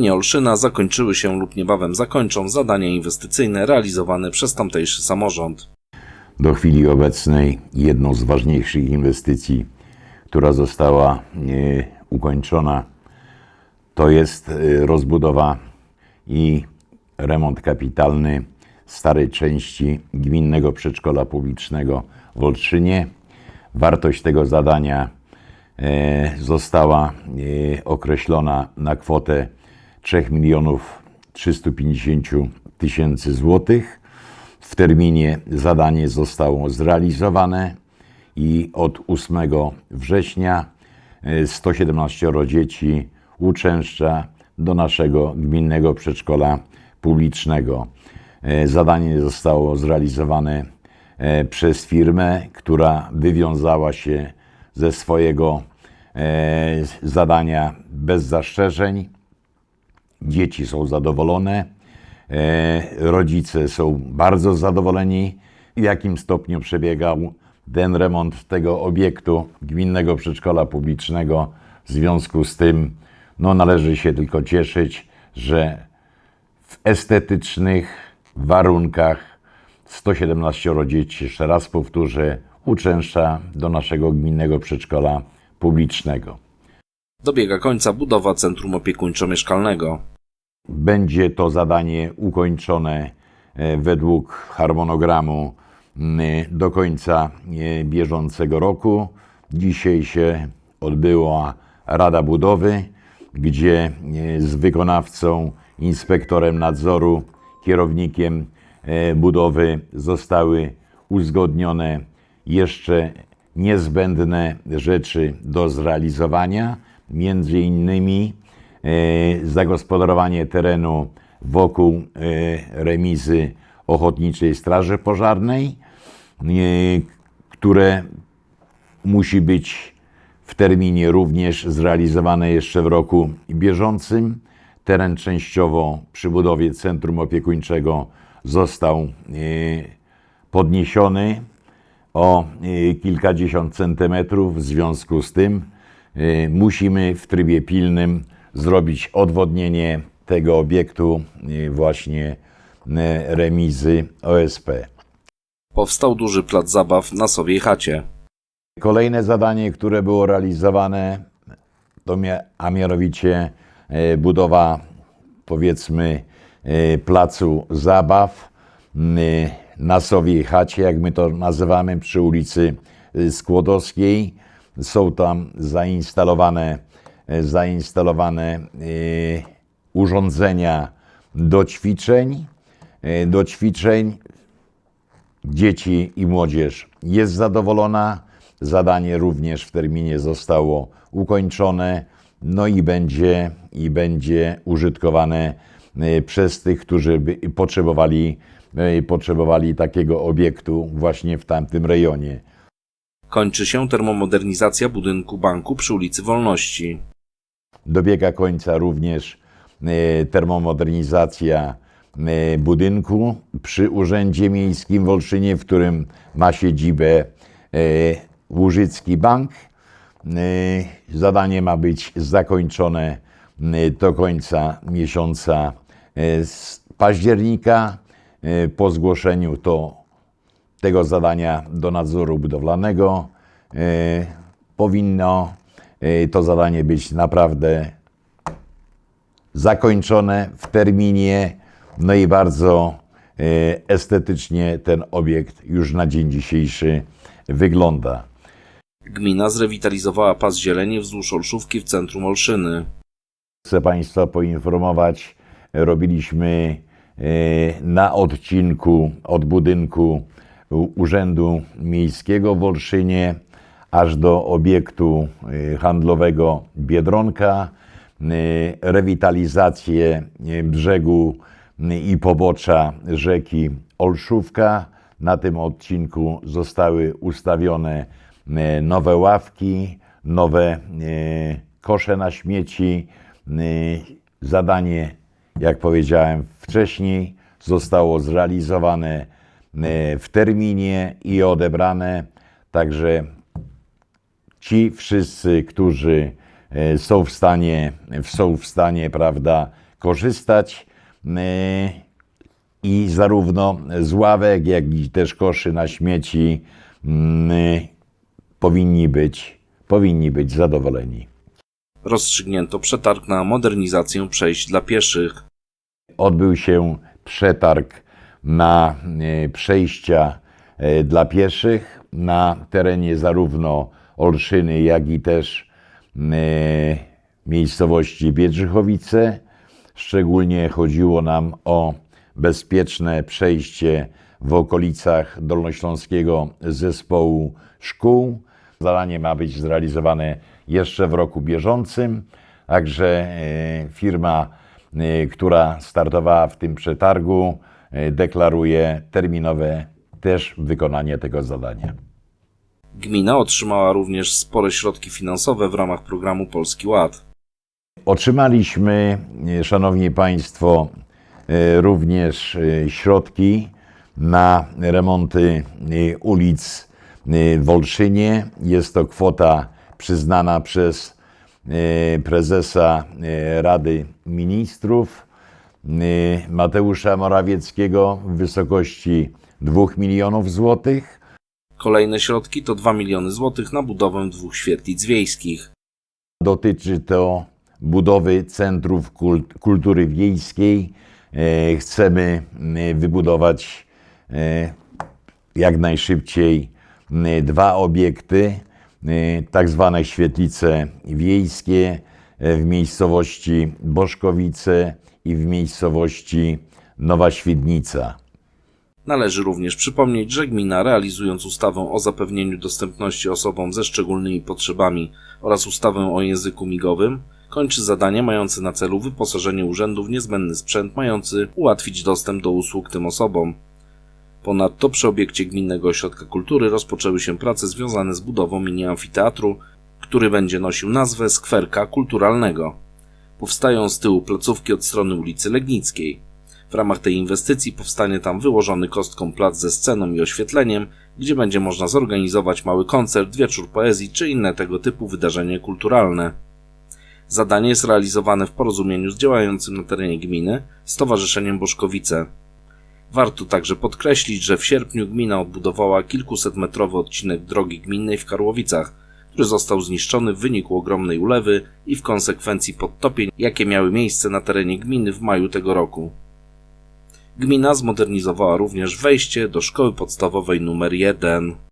gminie Olszyna zakończyły się lub niebawem zakończą zadania inwestycyjne realizowane przez tamtejszy samorząd. do chwili obecnej jedną z ważniejszych inwestycji, która została e, ukończona, to jest e, rozbudowa i remont kapitalny starej części gminnego przedszkola publicznego w Olszynie. Wartość tego zadania e, została określona na kwotę 3 milionów 350 tysięcy złotych. W terminie zadanie zostało zrealizowane i od 8 września e, 117 dzieci uczęszcza do naszego gminnego przedszkola publicznego. E, Zadanie zostało zrealizowane e, przez firmę, która wywiązała się ze swojego e, zadania bez zastrzeżeń. Dzieci są zadowolone, e, rodzice są bardzo zadowoleni, w jakim stopniu przebiegał ten remont tego obiektu gminnego przedszkola publicznego. W związku z tym no, należy się tylko cieszyć, że w estetycznych warunkach 117 dzieci, jeszcze raz powtórzę, uczęszcza do naszego gminnego przedszkola publicznego. Dobiega końca budowa centrum opiekuńczo-mieszkalnego. Będzie to zadanie ukończone e, według harmonogramu m, do końca e, bieżącego roku. Dzisiaj się odbyła Rada Budowy, gdzie e, z wykonawcą, inspektorem nadzoru, kierownikiem budowy zostały uzgodnione jeszcze niezbędne rzeczy do zrealizowania, między innymi zagospodarowanie terenu wokół e, remizy Ochotniczej Straży Pożarnej, e, które musi być w terminie również zrealizowane jeszcze w roku bieżącym. Teren częściowo przy budowie centrum opiekuńczego został e, podniesiony o e, kilkadziesiąt centymetrów. W związku z tym e, musimy w trybie pilnym zrobić odwodnienie tego obiektu e, właśnie e, remizy OSP. Powstał duży plac zabaw na Sowiej Chacie. Kolejne zadanie, które było realizowane, to a mianowicie e, budowa powiedzmy placu zabaw na Sowiej Chacie, jak my to nazywamy, przy ulicy Skłodowskiej. Są tam zainstalowane, zainstalowane e, urządzenia do ćwiczeń. E, Do ćwiczeń dzieci i młodzież jest zadowolona. Zadanie również w terminie zostało ukończone, no i będzie, i będzie użytkowane e, przez tych, którzy potrzebowali, e, potrzebowali takiego obiektu właśnie w tamtym rejonie. Kończy się termomodernizacja budynku banku przy ulicy Wolności. Dobiega końca również e, termomodernizacja e, budynku przy Urzędzie Miejskim w Olszynie, w którym ma siedzibę e, Łużycki Bank. Zadanie ma być zakończone do końca miesiąca października. Po zgłoszeniu to tego zadania do nadzoru budowlanego powinno to zadanie być naprawdę zakończone w terminie, no i bardzo e, estetycznie ten obiekt już na dzień dzisiejszy wygląda. Gmina zrewitalizowała pas zieleni wzdłuż Olszówki w centrum Olszyny. Chcę Państwa poinformować, robiliśmy e, na odcinku od budynku Urzędu Miejskiego w Olszynie aż do obiektu e, handlowego Biedronka, e, rewitalizację e, brzegu i pobocza rzeki Olszówka. Na tym odcinku zostały ustawione nowe ławki, nowe kosze na śmieci. Zadanie, jak powiedziałem wcześniej, zostało zrealizowane w terminie i odebrane. Także ci wszyscy, którzy e, są w stanie, są w stanie, prawda, korzystać e, i zarówno z ławek, jak i też koszy na śmieci mm, powinni być, powinni być zadowoleni. Rozstrzygnięto przetarg na modernizację przejść dla pieszych. Odbył się przetarg na e, przejścia dla pieszych na terenie zarówno Olszyny, jak i też e, miejscowości Biedrzychowice. Szczególnie chodziło nam o bezpieczne przejście w okolicach Dolnośląskiego Zespołu Szkół. Zadanie ma być zrealizowane jeszcze w roku bieżącym, także e, firma, e, która startowała w tym przetargu, deklaruje terminowe też wykonanie tego zadania. Gmina otrzymała również spore środki finansowe w ramach programu Polski Ład. Otrzymaliśmy, Szanowni Państwo, e, również e, środki na remonty e, ulic w Olszynie. Jest to kwota przyznana przez prezesa Rady Ministrów Mateusza Morawieckiego w wysokości 2 milionów złotych. Kolejne środki to 2 miliony złotych na budowę dwóch świetlic wiejskich. Dotyczy to budowy centrów kult- kultury wiejskiej. E, Chcemy e, wybudować e, jak najszybciej dwa obiekty, tak zwane świetlice wiejskie w miejscowości Boszkowice i w miejscowości Nowa Świdnica. Należy również przypomnieć, że gmina realizując ustawę o zapewnieniu dostępności osobom ze szczególnymi potrzebami oraz ustawę o języku migowym, kończy zadanie mające na celu wyposażenie urzędu w niezbędny sprzęt mający ułatwić dostęp do usług tym osobom. Ponadto przy obiekcie Gminnego Ośrodka Kultury rozpoczęły się prace związane z budową mini amfiteatru, który będzie nosił nazwę Skwerka Kulturalnego. Powstają z tyłu placówki od strony ulicy Legnickiej. W ramach tej inwestycji powstanie tam wyłożony kostką plac ze sceną i oświetleniem, gdzie będzie można zorganizować mały koncert, wieczór poezji czy inne tego typu wydarzenie kulturalne. Zadanie jest realizowane w porozumieniu z działającym na terenie gminy Stowarzyszeniem Boszkowice. Warto także podkreślić, że w sierpniu gmina odbudowała kilkusetmetrowy odcinek drogi gminnej w Karłowicach, który został zniszczony w wyniku ogromnej ulewy i w konsekwencji podtopień, jakie miały miejsce na terenie gminy w maju tego roku. Gmina zmodernizowała również wejście do szkoły podstawowej nr 1.